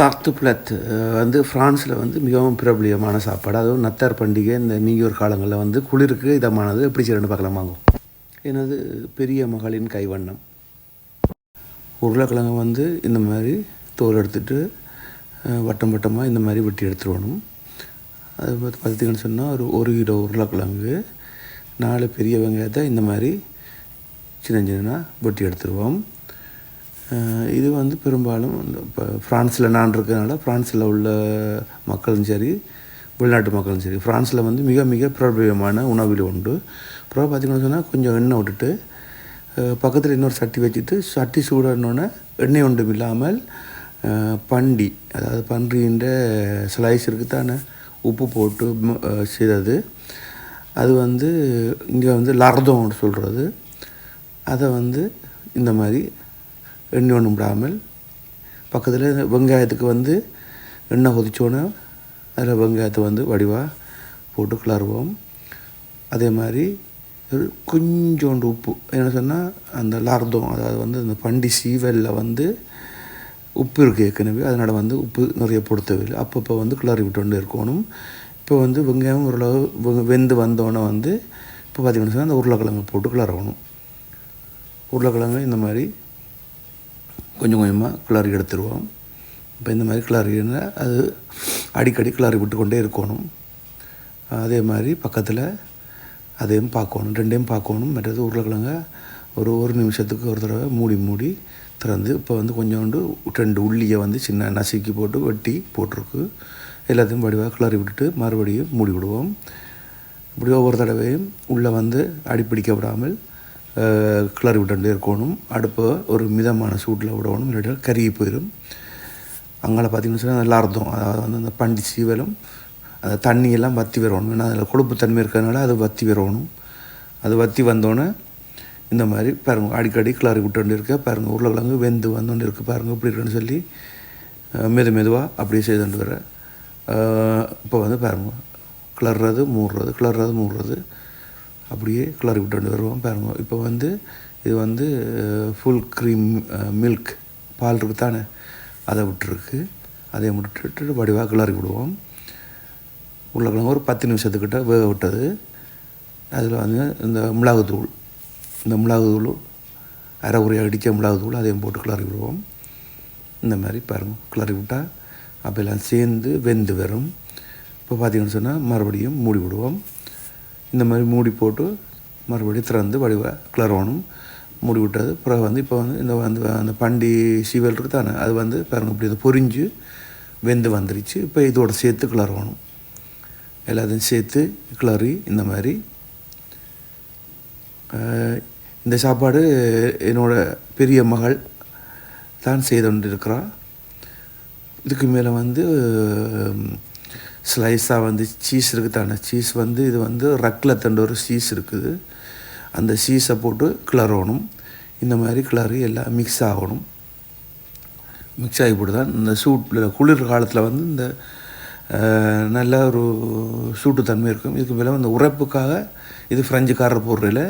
தாத்து பிளத் வந்து ஃப்ரான்ஸில் வந்து மிகவும் பிரபலியமான சாப்பாடு. அதுவும் நத்தார் பண்டிகை இந்த நியூ காலங்களில் வந்து குளிருக்கு இதமானது. எப்படி செய்யணும்னு பார்க்கலாம் வாங்கும் எனது பெரிய மகளின் கைவண்ணம். உருளைக்கிழங்கு வந்து இந்த மாதிரி தோல் எடுத்துட்டு வட்டம் வட்டமாக இந்த மாதிரி வெட்டி எடுத்துடணும் அது பார்த்து பார்த்திங்கன்னு சொன்னால் ஒரு ஒரு கிலோ உருளைக்கிழங்கு நாலு பெரிய வெங்காயத்தை இந்த மாதிரி சின்ன சின்ன வெட்டி எடுத்துருவோம். இது வந்து பெரும்பாலும் இந்த இப்போ ஃப்ரான்ஸில் நான் இருக்கிறதுனால ஃப்ரான்ஸில் உள்ள மக்களும் சரி வெளிநாட்டு மக்களும் சரி ஃப்ரான்ஸில் வந்து மிக மிக பிரபலமான உணவில் உண்டு. அப்புறம் பார்த்திங்கன்னு சொன்னால் கொஞ்சம் எண்ணெய் விட்டுட்டு பக்கத்தில் இன்னொரு சட்டி வச்சுட்டு சட்டி சூடணுன்னே எண்ணெய் ஒன்றும் இல்லாமல் பண்டி அதாவது பன்றின்ற ஸ்லைஸ் இருக்குத்தானே உப்பு போட்டு செய்தது. அது வந்து இங்கே வந்து லர்தோன்னு சொல்கிறது அதை வந்து இந்த மாதிரி எண்ணெய் ஒன்றும் விடாமல் பக்கத்தில் வெங்காயத்துக்கு வந்து எண்ணெய் கொதிச்சோன்னே அதில் வெங்காயத்தை வந்து வடிவாக போட்டு கிளறுவோம். அதே மாதிரி கொஞ்சோண்டு உப்பு. என்ன சொன்னால் அந்த லார்தம் அதாவது வந்து அந்த பண்டி சீவலில் வந்து உப்பு இருக்குது ஏற்கனவே. அதனால் வந்து உப்பு நிறைய போட தேவையில்லை. அப்பப்போ வந்து கிளறி விட்டு இருக்கணும். இப்போ வந்து வெங்காயம் ஓரளவு வெ- வெந்து வந்தோடனே வந்து இப்போ பார்த்திங்கன்னா சொன்னால் அந்த உருளைக்கிழங்கு போட்டு கிளறணும். உருளைக்கிழங்கு இந்த மாதிரி கொஞ்சம் கொஞ்சமாக கிளறி எடுத்துருவோம். இப்போ இந்த மாதிரி கிளறினா அது அடிக்கடி கிளறி விட்டுக்கொண்டே இருக்கணும். அதே மாதிரி பக்கத்தில் அதையும் பார்க்கணும் ரெண்டையும் பார்க்கணும். மற்றது உருளைக்கிழங்க ஒரு ஒரு நிமிஷத்துக்கு ஒரு தடவை மூடி மூடி திறந்து இப்போ வந்து கொஞ்சோண்டு ரெண்டு உள்ளியை வந்து சின்ன நசுக்கி போட்டு வெட்டி போட்டிருக்கு. எல்லாத்தையும் வடிவாக கிளறி விட்டுட்டு மறுபடியும் மூடி விடுவோம். இப்படி ஒவ்வொரு தடவையும் உள்ளே வந்து அடிப்பிடிக்க விடாமல் கிளறி விட்டுட்டே இருக்கணும். அடுப்பை ஒரு மிதமான சூட்டில் விடணும். இல்லாட்டி கருகி போயிடும் அங்கே பார்த்தீங்கன்னு சொன்னால் நல்லா அர்த்தம் அதாவது வந்து அந்த பண்டி சீவலும் அந்த தண்ணியெல்லாம் வற்றி வரணும் ஏன்னா அதில் கொழுப்பு தன்மை இருக்கிறதுனால அது வற்றி வரணும் அது வற்றி வந்தோடனே இந்த மாதிரி பாருங்கள் அடிக்கடி கிளறி விட்டுட்டு இருக்க பாருங்கள் உருளைக்கிழங்கு வெந்து வந்தோன்னு இருக்குது பாருங்கள் இப்படி இருக்குன்னு சொல்லி மெது மெதுவாக அப்படியே செய்துட்டு வர இப்போ வந்து பாருங்க கிளறது மூடுறது கிளறது மூடுறது. அப்படியே கிளறி விட்டு வருவோம். பாருங்கள் இப்போ வந்து இது வந்து ஃபுல் க்ரீம் மில்க் பால் இருக்கு தானே அதை விட்டுருக்கு. அதை விட்டுட்டு வடிவாக கிளறி விடுவோம். உருளைக்கிழங்கு ஒரு பத்து நிமிஷத்துக்கிட்ட வேக விட்டது. அதில் வந்து இந்த மிளகுத்தூள் இந்த மிளகுத்தூள் அரை உரையாக அடித்த மிளகுத்தூள் அதையும் போட்டு கிளறி விடுவோம். இந்த மாதிரி பாருங்கள் கிளறி விட்டால் அப்போ எல்லாம் சேர்ந்து வெந்து வரும். இப்போ பார்த்தீங்கன்னு சொன்னால் மறுபடியும் மூடி விடுவோம். இந்த மாதிரி மூடி போட்டு மறுபடியும் திறந்து வடிவாக கிளறணும் மூடி விட்டது. பிறகு வந்து இப்போ வந்து இந்த வந்து அந்த பண்டி சீவல் இருக்கு தானே அது வந்து பாருங்கள் இப்படி அது பொரிஞ்சு வெந்து வந்துருச்சு. இப்போ இதோட சேர்த்து கிளறணும் எல்லாத்தையும் சேர்த்து கிளறி இந்த மாதிரி. இந்த சாப்பாடு என்னோடய பெரிய மகள் தான் செய்து கொண்டிருக்கிறாள் இதுக்கு மேலே வந்து ஸ்லைஸாக வந்து சீஸ் இருக்குது? தானே சீஸ் வந்து இது வந்து ரக்லத்தண்டு ஒரு சீஸ் இருக்குது. அந்த சீஸை போட்டு கிளறணும். இந்த மாதிரி கிளறி எல்லாம் மிக்ஸ் ஆகணும். மிக்ஸ் ஆகி போட்டு தான் இந்த சூட்டில் குளிர் காலத்தில் வந்து இந்த நல்ல ஒரு சூட்டுத்தன்மை இருக்கும். இதுக்கு மேலே இந்த உரைப்புக்காக இது ஃப்ரெஞ்சுக்காரர் போடுறதில்ல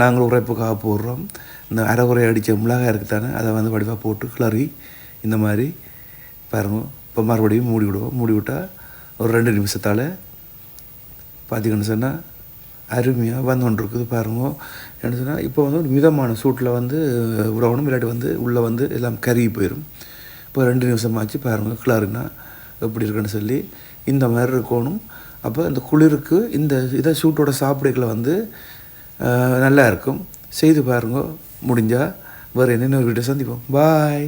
நாங்கள் உரைப்புக்காக போடுறோம். இந்த அரை உரை அடித்த மிளகாய் இருக்குதானே அதை வந்து வடிவாக போட்டு கிளறி இந்த மாதிரி பாருங்க. இப்போ மறுபடியும் மூடி விடுவோம். மூடி விட்டால் ஒரு ரெண்டு நிமிஷத்தால் பார்த்தீங்கன்னு சொன்னால் அருமையாக வந்து ஒன்று இருக்குது பாருங்க. என்ன சொன்னால் இப்போ வந்து ஒரு மிதமான சூட்டில் வந்து உறவணும் இல்லாட்டி வந்து உள்ளே வந்து எல்லாம் கருகி போயிடும் இப்போ ரெண்டு நிமிஷமாச்சு பாருங்கள் கிளறுனா எப்படி இருக்குன்னு சொல்லி இந்த மாதிரி இருக்கணும். அப்போ இந்த குளிருக்கு இந்த இதை சூட்டோட சாப்பிடுகளை வந்து நல்லா இருக்கும். செய்து பாருங்க முடிஞ்சால் வேறு என்னென்ன ஒரு வீட்டை சந்திப்போம். பாய்